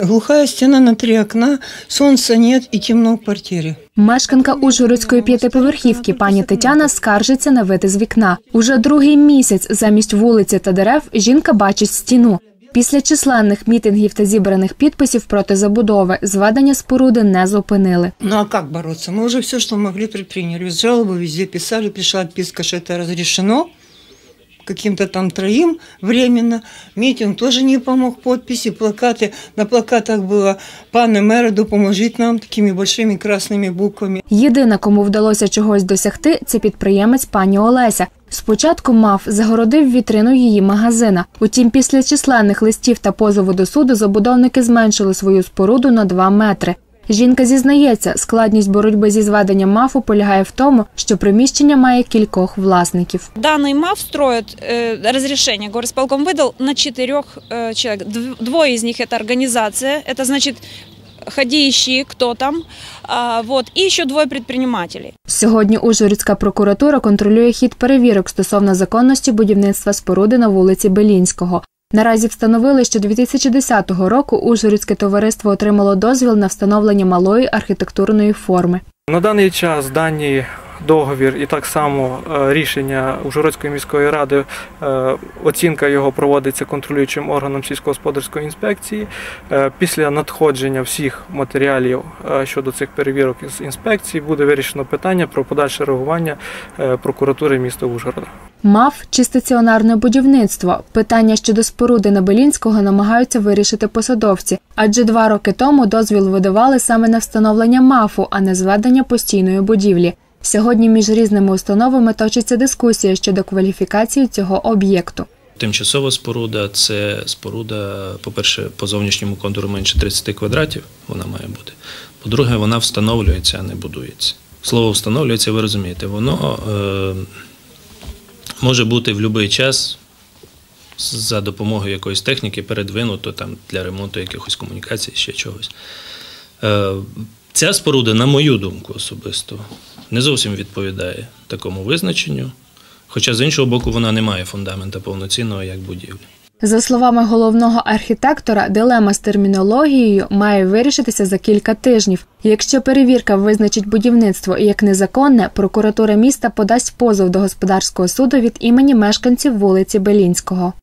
Глухая стена на три окна, солнца нет и темно в квартире. Мешканка Ужгородської п'ятиповерхівки пані Тетяна скаржиться на вид із вікна. Уже другий місяць замість вулиці та дерев жінка бачить стіну. Після численних мітингів та зібраних підписів проти забудови зведення споруди не зупинили. Ну а как бороться? Мы уже все, что могли, предприняли. Жалобы везде писали, пришла отписка, что это разрешено каким-то там троим временно. Митинг тоже не помог, подписи, плакаты. На плакатах было «Пане мэре, допоможіть нам» такими большими красными буквами. Єдина, кому вдалося чогось досягти, це підприємець пані Олеся. Спочатку мав загородив вітрину її магазина. Утім, після численних листів та позову до суду забудовники зменшили свою споруду на 2 метри. Жінка зізнається, складність боротьби зі зведенням мафу полягає в тому, що приміщення має кількох власників. Данный МАФ строит, э, разрешение горосполком выдал на четырех э, человек. Дв- Двое из них это организация, это значит ходи ищи, кто там, А, вот, и еще двое предпринимателей. Сьогодні Ужгородська прокуратура контролює хід перевірок стосовно законності будівництва споруди на вулиці Белінського. Наразі встановили, що 2010 року Ужгородське товариство отримало дозвіл на встановлення малої архітектурної форми. На даний час даний договір і так само е, рішення Ужгородської міської ради, е, оцінка його проводиться контролюючим органом сільськогосподарської інспекції. Е, Після надходження всіх матеріалів щодо цих перевірок з інспекції буде вирішено питання про подальше реагування прокуратури міста Ужгорода. МАФ чи стаціонарне будівництво. Питання щодо споруди на Белінського намагаються вирішити посадовці, адже два роки тому дозвіл видавали саме на встановлення МАФу, а не зведення постійної будівлі. Сьогодні між різними установами точиться дискусія щодо кваліфікації цього об'єкту. Тимчасова споруда це споруда, по-перше, по зовнішньому контуру менше 30 квадратів, вона має бути. По-друге, вона встановлюється, а не будується. Слово встановлюється, ви розумієте, воно е, може бути в будь-який час за допомогою якоїсь техніки передвинуто там, для ремонту якихось комунікацій, ще чогось. Е, ця споруда, на мою думку особисто, не зовсім відповідає такому визначенню. Хоча з іншого боку, вона не має фундамента повноцінного як будівлі. За словами головного архітектора, дилема з термінологією має вирішитися за кілька тижнів. Якщо перевірка визначить будівництво як незаконне, прокуратура міста подасть позов до господарського суду від імені мешканців вулиці Белінського.